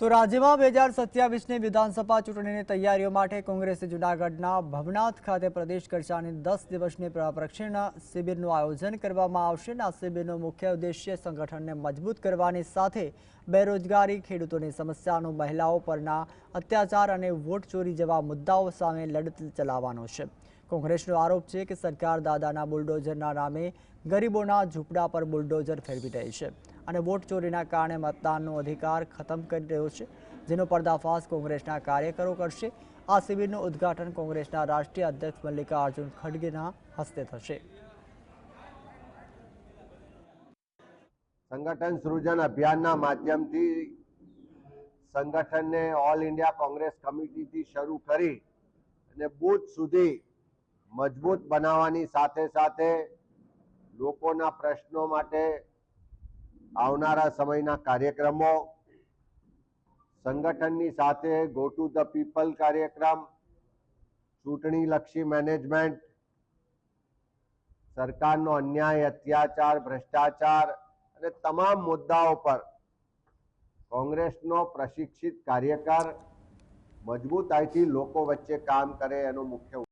તો રાજ્યમાં બે હજાર સત્યાવીસની વિધાનસભા ચૂંટણીની તૈયારીઓ માટે કોંગ્રેસે જૂનાગઢના ભવનાથ ખાતે પ્રદેશ કક્ષાની દસ દિવસની પ્રશિક્ષણ શિબિરનું આયોજન કરવામાં આવશે આ શિબિરનો મુખ્ય ઉદ્દેશ્ય સંગઠનને મજબૂત કરવાની સાથે બેરોજગારી, ખેડૂતોની સમસ્યાનો, મહિલાઓ પરના અત્યાચાર અને વોટ ચોરી જેવા મુદ્દાઓ સામે લડત ચલાવવાનો છે. કોંગ્રેસનો આરોપ છે કે સરકાર દાદાના બુલડોઝરના નામે ગરીબોના ઝૂંપડા પર બુલડોઝર ફેરવી રહી છે. અને વોટ ચોરીના કારણે મતદાનનો અધિકાર ખતમ કરી રહ્યો છે, જેનો પર્દાફાશ કોંગ્રેસના કાર્યકરો કરશે. આ શિબિરનું ઉદ્ઘાટન કોંગ્રેસના રાષ્ટ્રીય અધ્યક્ષ મલ્લિકાર્જુન ખડગેના હસ્તે થશે. સંગઠન સૃજન અભિયાનના માધ્યમથી સંગઠનને ઓલ ઇન્ડિયા કોંગ્રેસ કમિટીથી શરૂ કરી અને બૂથ સુધી મજબૂત બનાવવાની સાથે સાથે લોકોના પ્રશ્નો માટે આવનારા સમયના કાર્યક્રમો, સંગઠનની સાથે ગો ટુ ધ પીપલ કાર્યક્રમ, ચૂંટણીલક્ષી મેનેજમેન્ટ સરકારનો અન્યાય, અત્યાચાર, ભ્રષ્ટાચાર અને તમામ મુદ્દાઓ પર કોંગ્રેસનો પ્રશિક્ષિત કાર્યકર મજબૂતાઈથી લોકો વચ્ચે કામ કરે એનો મુખ્ય